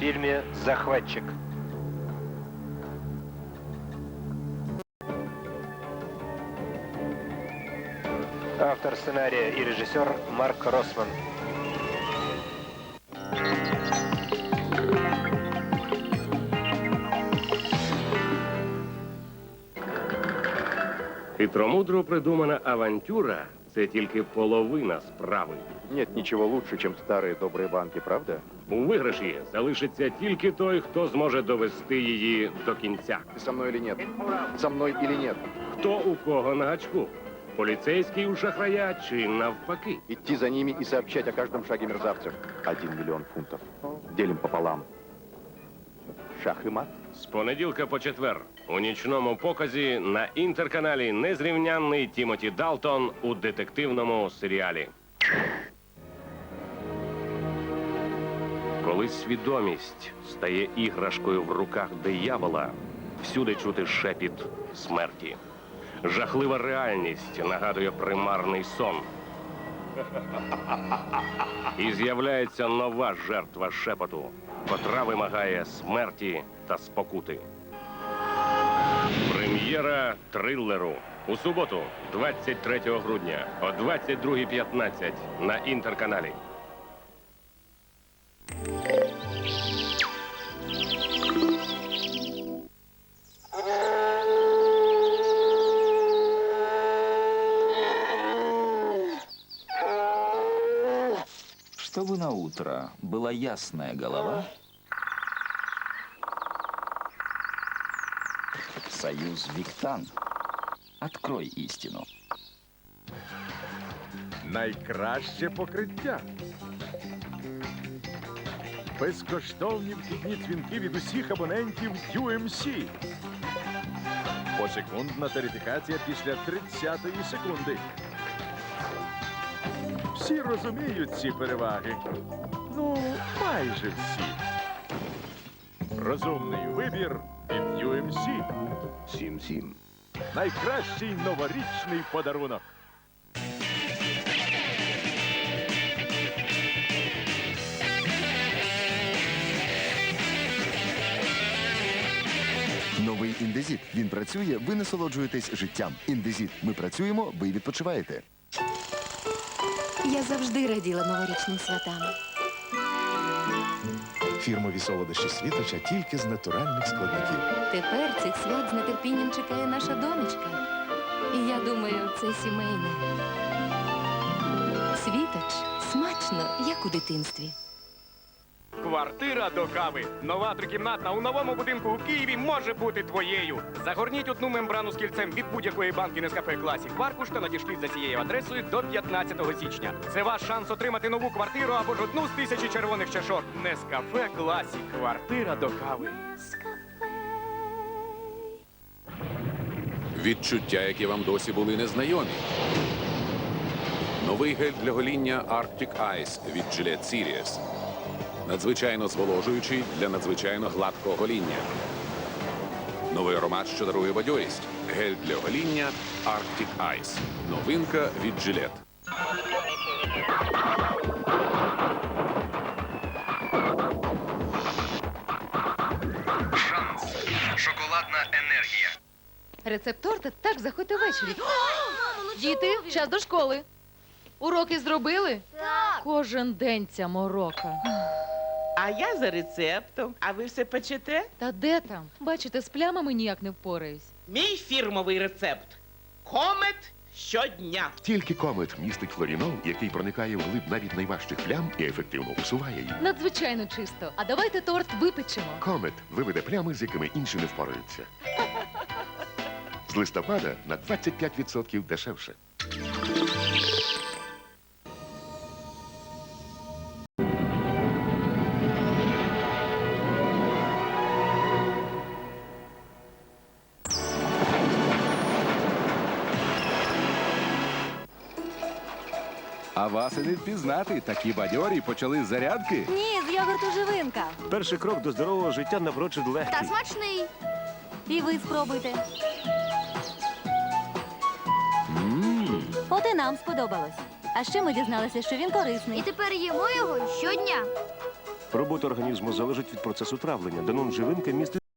фильме «Захватчик». Автор сценария и режиссер Марк Росман. Хитромудро придумана авантюра це тільки половина справи. Нет ничего лучше, чем старые добрые банки, правда? У виграші залишиться тільки той, хто зможе довести її до кінця. Ты со мной или нет? Со мной или нет? Хто у кого на гачку? Поліцейський у шахрая чи навпаки? Идти за ними и сообщать о каждом шаге мерзавцев. Один миллион фунтов. Делим пополам. Шах и мат. З понеділка по четвер у нічному показі на інтерканалі незрівнянний Тімоті Далтон у детективному серіалі. Коли свідомість стає іграшкою в руках диявола, всюди чути шепіт смерті. Жахлива реальність нагадує примарний сон. І з'являється нова жертва шепоту, котра вимагає смерті та спокути. Прем'єра трилеру у суботу, 23 грудня о 22.15 на інтерканалі. Чтобы на утро была ясная голова. Союз Виктан. Открой истину. Найкраще покриття. Безкоштовні вхідні дзвінки від усіх абонентів UMC. Посекундна тарифікація після 30-ї секунди. Всі розуміють ці переваги. Ну, майже всі. Розумний вибір від UMC. Сим-сим. Найкращий новорічний подарунок. Новий індезіт. Він працює, ви насолоджуєтесь життям. Індезіт. Ми працюємо, ви відпочиваєте. Я завжди раділа новорічним святам. Фірмові солодощі світоча тільки з натуральних складників. Тепер цих свят з нетерпінням чекає наша донечка. І я думаю, це сімейне. Світоч смачно, як у дитинстві. Квартира до кави. Нова трикімнатна у новому будинку у Києві може бути твоєю. Загорніть одну мембрану з кільцем від будь-якої банки Нескафе Класік в аркуш та надішліть за цією адресою до 15 січня. Це ваш шанс отримати нову квартиру або ж одну з тисячі червоних чашок. Нескафе Класік. Квартира до кави. Відчуття, які вам досі були незнайомі. Новий гель для гоління Arctic Ice від Gillette Series. Надзвичайно зволожуючий для надзвичайно гладкого гоління. Новий аромат, що дарує бадьорість. Гель для гоління Arctic Ice. Новинка від Gillette. Рецепт торта так заходьте ввечері. Діти, час до школи. Уроки зробили? Так. Кожен день ця морока. А я за рецептом. А ви все печете? Та де там? Бачите, з плямами ніяк не впораюсь. Мій фірмовий рецепт. Комет щодня. Тільки комет містить флорінол, який проникає в глиб навіть найважчих плям і ефективно усуває їх. Надзвичайно чисто. А давайте торт випечемо. Комет виведе плями, з якими інші не впораються. З листопада на 25% дешевше. А вас і не впізнати. Такі бадьорі почали з зарядки. Ні, з йогурту живинка. Перший крок до здорового життя напрочуд легкий. смачний. І ви спробуйте. От і нам сподобалось. А ще ми дізналися, що він корисний. І тепер їмо його щодня. Робота організму залежить від процесу травлення. Данон живинка містить